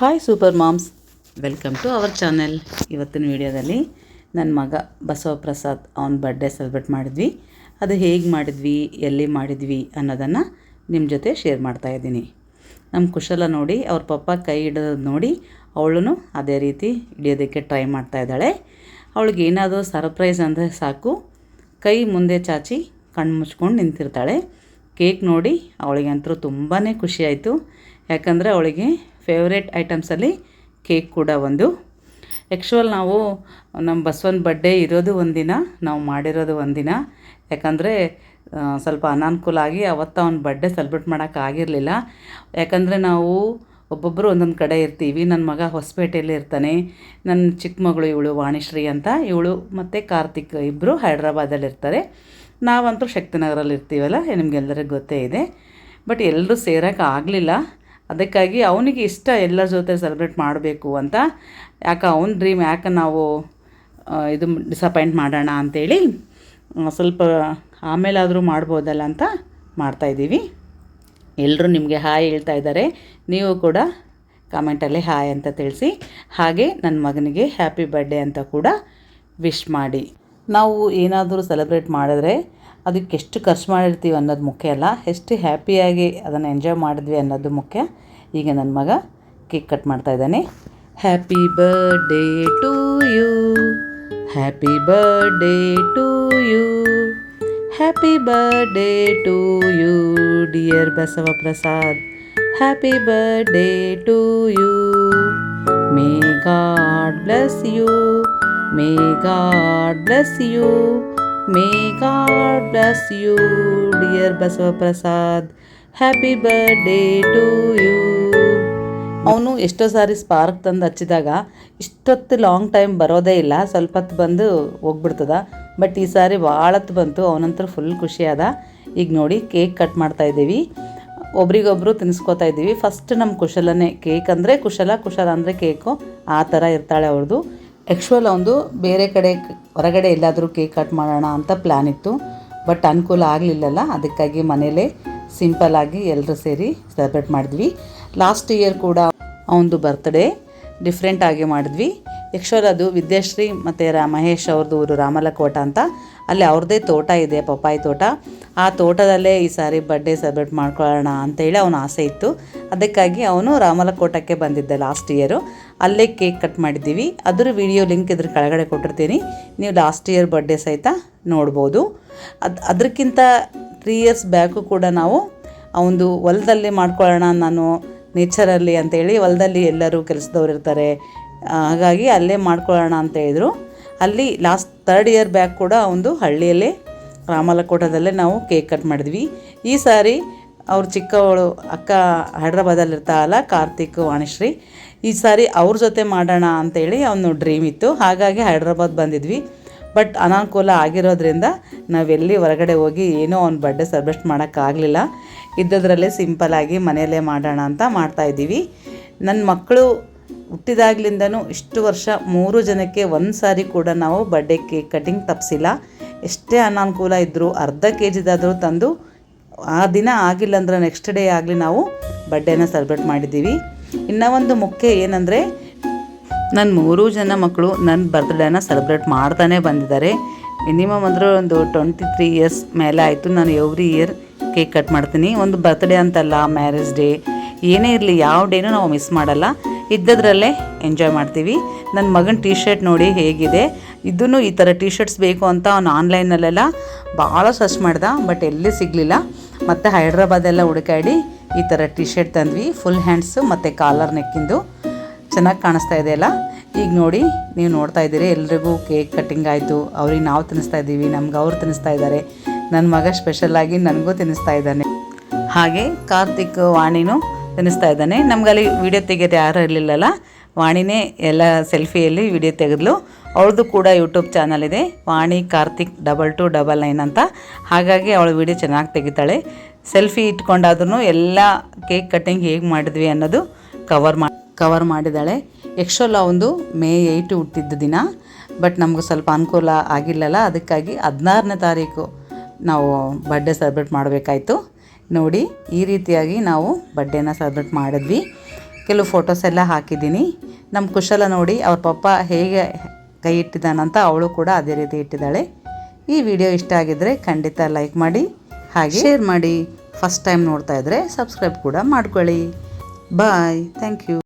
Hi super moms welcome to our channel ಇವತ್ತಿನ ವಿಡಿಯೋದಲ್ಲಿ ನನ್ನ ಮಗ ಬಸವ ಪ್ರಸಾದ್ ಅವನ ಬರ್ಡೇ ಸೆಲೆಬ್ರೇಟ್ ಮಾಡಿದ್ವಿ. ಅದು ಹೇಗೆ ಮಾಡಿದ್ವಿ, ಎಲ್ಲಿ ಮಾಡಿದ್ವಿ ಅನ್ನೋದನ್ನು ನಿಮ್ಮ ಜೊತೆ ಶೇರ್ ಮಾಡ್ತಾ ಇದ್ದೀನಿ. ನಮ್ಮ ಕುಶಲ ನೋಡಿ, ಅವ್ರ ಪಪ್ಪ ಕೈ ಹಿಡಿಯೋದು ನೋಡಿ ಅವಳು ಅದೇ ರೀತಿ ಹಿಡಿಯೋದಕ್ಕೆ ಟ್ರೈ ಮಾಡ್ತಾ ಇದ್ದಾಳೆ. ಅವಳಿಗೆ ಏನಾದರೂ ಸರ್ಪ್ರೈಸ್ ಅಂದರೆ ಸಾಕು. ಕೈ ಮುಂದೆ ಚಾಚಿ ಕಣ್ಣು ಮುಚ್ಕೊಂಡು ನಿಂತಿರ್ತಾಳೆ. ಕೇಕ್ ನೋಡಿ ಅವಳಿಗಂತೂ ತುಂಬಾ ಖುಷಿಯಾಯಿತು ಯಾಕಂದರೆ ಅವಳಿಗೆ ಫೇವ್ರೇಟ್ ಐಟಮ್ಸಲ್ಲಿ ಕೇಕ್ ಕೂಡ ಒಂದು. ಆ್ಯಕ್ಚುವಲ್ ನಾವು ನಮ್ಮ ಬಸವನ ಬರ್ಡೇ ಇರೋದು ಒಂದಿನ, ನಾವು ಮಾಡಿರೋದು ಒಂದಿನ. ಯಾಕಂದರೆ ಸ್ವಲ್ಪ ಅನಾನುಕೂಲ ಆಗಿ ಅವತ್ತು ಅವನ ಬರ್ಡೇ ಸೆಲೆಬ್ರೇಟ್ ಮಾಡೋಕ್ಕಾಗಿರಲಿಲ್ಲ ಯಾಕಂದರೆ ನಾವು ಒಬ್ಬೊಬ್ಬರು ಒಂದೊಂದು ಕಡೆ ಇರ್ತೀವಿ. ನನ್ನ ಮಗ ಹೊಸಪೇಟೆಯಲ್ಲಿ ಇರ್ತಾನೆ ನನ್ನ ಚಿಕ್ಕ ಮಗಳು ಇವಳು ವಾಣಿಶ್ರೀ ಅಂತ, ಇವಳು ಮತ್ತು ಕಾರ್ತಿಕ್ ಇಬ್ಬರು ಹೈದ್ರಾಬಾದಲ್ಲಿ ಇರ್ತಾರೆ. ನಾವಂತೂ ಶಕ್ತಿನಗರಲ್ಲಿ ಇರ್ತೀವಲ್ಲ ನಿಮಗೆಲ್ಲರಿಗೂ ಗೊತ್ತೇ ಇದೆ. ಬಟ್ ಎಲ್ಲರೂ ಸೇರೋಕೆ ಆಗಲಿಲ್ಲ. ಅದಕ್ಕಾಗಿ ಅವನಿಗೆ ಇಷ್ಟ ಎಲ್ಲರ ಜೊತೆ ಸೆಲೆಬ್ರೇಟ್ ಮಾಡಬೇಕು ಅಂತ. ಯಾಕೆ, ಅವನ ಡ್ರೀಮ್ ಯಾಕೆ ನಾವು ಇದು ಡಿಸಪಾಯಿಂಟ್ ಮಾಡೋಣ ಅಂಥೇಳಿ ಸ್ವಲ್ಪ ಆಮೇಲಾದರೂ ಮಾಡ್ಬೋದಲ್ಲ ಅಂತ ಮಾಡ್ತಾಯಿದ್ದೀವಿ ಎಲ್ಲರೂ ನಿಮಗೆ ಹಾಯ್ ಹೇಳ್ತಾ ಇದ್ದಾರೆ. ನೀವು ಕೂಡ ಕಾಮೆಂಟಲ್ಲಿ ಹಾಯ್ ಅಂತ ತಿಳಿಸಿ. ಹಾಗೆ ನನ್ನ ಮಗನಿಗೆ ಹ್ಯಾಪಿ ಬರ್ಡೇ ಅಂತ ಕೂಡ ವಿಶ್ ಮಾಡಿ. ನಾವು ಏನಾದರೂ ಸೆಲೆಬ್ರೇಟ್ ಮಾಡಿದ್ರೆ ಅದಕ್ಕೆ ಎಷ್ಟು ಖರ್ಚು ಮಾಡಿರ್ತೀವಿ ಅನ್ನೋದು ಮುಖ್ಯ ಅಲ್ಲ. ಎಷ್ಟು ಹ್ಯಾಪಿಯಾಗಿ ಅದನ್ನು ಎಂಜಾಯ್ ಮಾಡಿದ್ವಿ ಅನ್ನೋದು ಮುಖ್ಯ. ಈಗ ನನ್ನ ಮಗ ಕೇಕ್ ಕಟ್ ಮಾಡ್ತಾ ಇದ್ದಾನೆ. Happy birthday to you happy birthday to you happy birthday to you dear Basava Prasad happy birthday to you may God bless you may God bless you may God bless you dear Basava Prasad happy birthday to you ಅವನು ಎಷ್ಟೋ ಸಾರಿ spark ತಂದು ಹಚ್ಚಿದಾಗ ಇಷ್ಟೊತ್ತು long time ಬರೋದೇ ಇಲ್ಲ ಸ್ವಲ್ಪ ಹೊತ್ತು ಬಂದು ಹೋಗ್ಬಿಡ್ತದ. But ಈ ಸಾರಿ ಭಾಳತ್ತು ಬಂತು, ಅವನಂತರ ಫುಲ್ ಖುಷಿಯಾದ ಈಗ ನೋಡಿ ಕೇಕ್ ಕಟ್ ಮಾಡ್ತಾ ಇದ್ದೀವಿ. ಒಬ್ರಿಗೊಬ್ರು ತಿನ್ಸ್ಕೊತಾ ಇದ್ದೀವಿ. ಫಸ್ಟ್ ನಮ್ಮ ಕುಶಲನೇ ಕೇಕ್ ಅಂದರೆ ಕುಶಲ ಕುಶಲ ಅಂದರೆ ಕೇಕು ಆ ಥರ ಇರ್ತಾಳೆ ಅವ್ರದ್ದು ಆ್ಯಕ್ಚುವಲ್ ಅವನು ಬೇರೆ ಕಡೆ ಹೊರಗಡೆ ಎಲ್ಲಾದರೂ ಕೇಕ್ ಕಟ್ ಮಾಡೋಣ ಅಂತ ಪ್ಲ್ಯಾನ್ ಇತ್ತು. ಬಟ್ ಅನುಕೂಲ ಆಗಲಿಲ್ಲಲ್ಲ, ಅದಕ್ಕಾಗಿ ಮನೇಲೇ ಸಿಂಪಲ್ ಆಗಿ ಎಲ್ಲರೂ ಸೇರಿ ಸೆಲೆಬ್ರೇಟ್ ಮಾಡಿದ್ವಿ. ಲಾಸ್ಟ್ ಇಯರ್ ಕೂಡ ಅವನದು ಬರ್ತ್ಡೇ ಡಿಫ್ರೆಂಟ್ ಆಗಿ ಮಾಡಿದ್ವಿ. ಆ್ಯಕ್ಚುವಲ್ ಅದು ವಿದ್ಯಾಶ್ರೀ ಮತ್ತು ರಾ, ಮಹೇಶ್ ಅವ್ರದ್ದು ಊರು ರಾಮಲಕೋಟ ಅಂತ. ಅಲ್ಲಿ ಅವ್ರದ್ದೇ ತೋಟ ಇದೆ, ಪಪ್ಪಾಯಿ ತೋಟ. ಆ ತೋಟದಲ್ಲೇ ಈ ಸಾರಿ ಬರ್ಡೇ ಸೆಲೆಬ್ರೇಟ್ ಮಾಡ್ಕೊಳ್ಳೋಣ ಅಂತೇಳಿ ಅವನು ಆಸೆ ಇತ್ತು. ಅದಕ್ಕಾಗಿ ಅವನು ರಾಮಲಕೋಟಕ್ಕೆ ಬಂದಿದ್ದೆ ಲಾಸ್ಟ್ ಇಯರು ಅಲ್ಲೇ ಕೇಕ್ ಕಟ್ ಮಾಡಿದ್ದೀವಿ. ಅದರ ವಿಡಿಯೋ ಲಿಂಕ್ ಇದ್ರ ಕೆಳಗಡೆ ಕೊಟ್ಟಿರ್ತೀನಿ. ನೀವು ಲಾಸ್ಟ್ ಇಯರ್ ಬರ್ಡೇ ಸಹಿತ ನೋಡ್ಬೋದು. ಅದು ಅದಕ್ಕಿಂತ ತ್ರೀ ಇಯರ್ಸ್ ಬ್ಯಾಕು ಕೂಡ ನಾವು ಒಂದು ಹೊಲದಲ್ಲಿ ಮಾಡ್ಕೊಳ್ಳೋಣ ನಾನು ನೇಚರಲ್ಲಿ ಅಂತೇಳಿ ಹೊಲದಲ್ಲಿ ಎಲ್ಲರೂ ಕೆಲಸದವ್ರು ಇರ್ತಾರೆ. ಹಾಗಾಗಿ ಅಲ್ಲೇ ಮಾಡ್ಕೊಳ್ಳೋಣ ಅಂತ ಹೇಳಿದರು. ಅಲ್ಲಿ ಲಾಸ್ಟ್ ತರ್ಡ್ ಇಯರ್ ಬ್ಯಾಕ್ ಕೂಡ ಒಂದು ಹಳ್ಳಿಯಲ್ಲೇ, ರಾಮಲಕೋಟದಲ್ಲೇ ನಾವು ಕೇಕ್ ಕಟ್ ಮಾಡಿದ್ವಿ. ಈ ಸಾರಿ ಅವ್ರ ಚಿಕ್ಕವಳು ಅಕ್ಕ ಹೈದ್ರಾಬಾದಲ್ಲಿ ಇರ್ತಾಳಲ್ಲ ಕಾರ್ತಿಕ್ ವಾಣಿಶ್ರೀ ಈ ಸಾರಿ ಅವ್ರ ಜೊತೆ ಮಾಡೋಣ ಅಂತೇಳಿ ಅವನು ಡ್ರೀಮ್ ಇತ್ತು. ಹಾಗಾಗಿ ಹೈದ್ರಾಬಾದ್ ಬಂದಿದ್ವಿ. ಬಟ್ ಅನಾನುಕೂಲ ಆಗಿರೋದ್ರಿಂದ ನಾವೆಲ್ಲಿ ಹೊರಗಡೆ ಹೋಗಿ ಏನೋ ಅವ್ನ ಬರ್ಡೇ ಸೆಲೆಬ್ರೇಟ್ ಮಾಡೋಕ್ಕಾಗಲಿಲ್ಲ. ಇದ್ದದ್ರಲ್ಲೇ ಸಿಂಪಲಾಗಿ ಮನೆಯಲ್ಲೇ ಮಾಡೋಣ ಅಂತ ಮಾಡ್ತಾಯಿದ್ದೀವಿ ನನ್ನ ಮಕ್ಕಳು ಹುಟ್ಟಿದಾಗ್ಲಿಂದನೂ ಇಷ್ಟು ವರ್ಷ ಮೂರು ಜನಕ್ಕೆ ಒಂದು ಸಾರಿ ಕೂಡ ನಾವು ಬರ್ಡೇ ಕೇಕ್ ಕಟಿಂಗ್ ತಪ್ಪಿಸಿಲ್ಲ ಎಷ್ಟೇ ಅನಾನುಕೂಲ ಇದ್ದರೂ ಅರ್ಧ ಕೆ ಜಿದಾದರೂ ತಂದು ಆ ದಿನ ಆಗಿಲ್ಲ ಅಂದ್ರೆ ನೆಕ್ಸ್ಟ್ ಡೇ ಆಗಲಿ ನಾವು ಬರ್ಡೇನ ಸೆಲೆಬ್ರೇಟ್ ಮಾಡಿದ್ದೀವಿ. ಇನ್ನೂ ಒಂದು ಮುಖ್ಯ ಏನಂದರೆ ನನ್ನ ಮೂರೂ ಜನ ಮಕ್ಕಳು ನನ್ನ ಬರ್ತ್ಡೇನ ಸೆಲೆಬ್ರೇಟ್ ಮಾಡ್ತಾನೆ ಬಂದಿದ್ದಾರೆ. ಮಿನಿಮಮ್ ಅಂದರೆ ಒಂದು ಟ್ವೆಂಟಿ ತ್ರೀ ಇಯರ್ಸ್ ಮೇಲೆ ಆಯಿತು. ನಾನು ಎವ್ರಿ ಇಯರ್ ಕೇಕ್ ಕಟ್ ಮಾಡ್ತೀನಿ. ಒಂದು ಬರ್ತ್ಡೇ ಅಂತಲ್ಲ ಮ್ಯಾರೇಜ್ ಡೇ ಏನೇ ಇರಲಿ, ಯಾವ ಡೇನೂ ನಾವು ಮಿಸ್ ಮಾಡಲ್ಲ. ಇದ್ದದ್ರಲ್ಲೇ ಎಂಜಾಯ್ ಮಾಡ್ತೀವಿ. ನನ್ನ ಮಗನ ಟೀ ಶರ್ಟ್ ನೋಡಿ ಹೇಗಿದೆ. ಇದನ್ನು ಈ ಥರ ಟೀ ಶರ್ಟ್ಸ್ ಬೇಕು ಅಂತ ಅವ್ನು ಆನ್ಲೈನಲ್ಲೆಲ್ಲ ಭಾಳ ಸರ್ಚ್ ಮಾಡ್ದ ಬಟ್ ಎಲ್ಲಿ ಸಿಗಲಿಲ್ಲ. ಮತ್ತು ಹೈದ್ರಾಬಾದೆಲ್ಲ ಹುಡುಕಾಡಿ ಈ ಥರ ಟೀ ಶರ್ಟ್ ತಂದ್ವಿ. ಫುಲ್ ಹ್ಯಾಂಡ್ಸು ಮತ್ತು ಕಾಲರ್ ನೆಕ್ಕಿಂದು ಚೆನ್ನಾಗಿ ಕಾಣಿಸ್ತಾ ಇದೆ ಅಲ್ಲ? ಈಗ ನೋಡಿ, ನೀವು ನೋಡ್ತಾ ಇದ್ದೀರಿ, ಎಲ್ರಿಗೂ ಕೇಕ್ ಕಟ್ಟಿಂಗ್ ಆಯಿತು. ಅವ್ರಿಗೆ ನಾವು ತಿನ್ನಿಸ್ತಾ ಇದ್ದೀವಿ, ನಮ್ಗೆ ಅವ್ರು ತಿನ್ನಿಸ್ತಾ ಇದ್ದಾರೆ. ನನ್ನ ಮಗ ಸ್ಪೆಷಲಾಗಿ ನನಗೂ ತಿನ್ನಿಸ್ತಾ ಇದ್ದಾನೆ. ಹಾಗೆ ಕಾರ್ತಿಕ್ ವಾಣಿನೂ ತಿನ್ನಿಸ್ತಾ ಇದ್ದಾನೆ. ನಮಗಲ್ಲಿ ವಿಡಿಯೋ ತೆಗೆಯೋದು ಯಾರೂ ಇರಲಿಲ್ಲಲ್ಲ? ವಾಣಿನೇ ಎಲ್ಲ ಸೆಲ್ಫಿಯಲ್ಲಿ ವಿಡಿಯೋ ತೆಗೆದ್ಲು. ಅವಳದು ಕೂಡ ಯೂಟ್ಯೂಬ್ ಚಾನಲ್ ಇದೆ. Vani, Karthik double two double nine ಅಂತ. ಹಾಗಾಗಿ ಅವಳು ವಿಡಿಯೋ ಚೆನ್ನಾಗಿ ತೆಗಿತಾಳೆ. ಸೆಲ್ಫಿ ಇಟ್ಕೊಂಡಾದ್ರೂ ಎಲ್ಲ ಕೇಕ್ ಕಟ್ಟಿಂಗ್ ಹೇಗೆ ಮಾಡಿದ್ವಿ ಅನ್ನೋದು ಕವರ್ ಮಾ ಕವರ್ ಮಾಡಿದ್ದಾಳೆ ಎಕ್ಸ್ಟ್ರಲ್ಲ ಒಂದು ಮೇ ಏಯ್ಟು ಹುಟ್ಟಿದ್ದ ದಿನ. ಬಟ್ ನಮ್ಗೆ ಸ್ವಲ್ಪ ಅನುಕೂಲ ಆಗಿಲ್ಲಲ್ಲ, ಅದಕ್ಕಾಗಿ ಹದಿನಾರನೇ ತಾರೀಕು ನಾವು ಬರ್ಡೇ ಸೆಲೆಬ್ರೇಟ್ ಮಾಡಬೇಕಾಯ್ತು. ನೋಡಿ, ಈ ರೀತಿಯಾಗಿ ನಾವು ಬರ್ಡೇನ ಸೆಲೆಬ್ರೇಟ್ ಮಾಡಿದ್ವಿ. ಕೆಲವು ಫೋಟೋಸ್ ಎಲ್ಲ ಹಾಕಿದ್ದೀನಿ. ನಮ್ಮ ಕುಶಲ ನೋಡಿ, ಅವ್ರ ಪಪ್ಪ ಹೇಗೆ ಕೈ ಇಟ್ಟಿದ್ದಾನಂತ ಅವಳು ಕೂಡ ಅದೇ ರೀತಿ ಇಟ್ಟಿದ್ದಾಳೆ. ಈ ವಿಡಿಯೋ ಇಷ್ಟ ಆಗಿದ್ದರೆ ಖಂಡಿತ ಲೈಕ್ ಮಾಡಿ, ಹಾಗೆ ಶೇರ್ ಮಾಡಿ. ಫಸ್ಟ್ ಟೈಮ್ ನೋಡ್ತಾ ಇದ್ದರೆ ಸಬ್ಸ್ಕ್ರೈಬ್ ಕೂಡ ಮಾಡ್ಕೊಳ್ಳಿ. ಬಾಯ್. Thank you.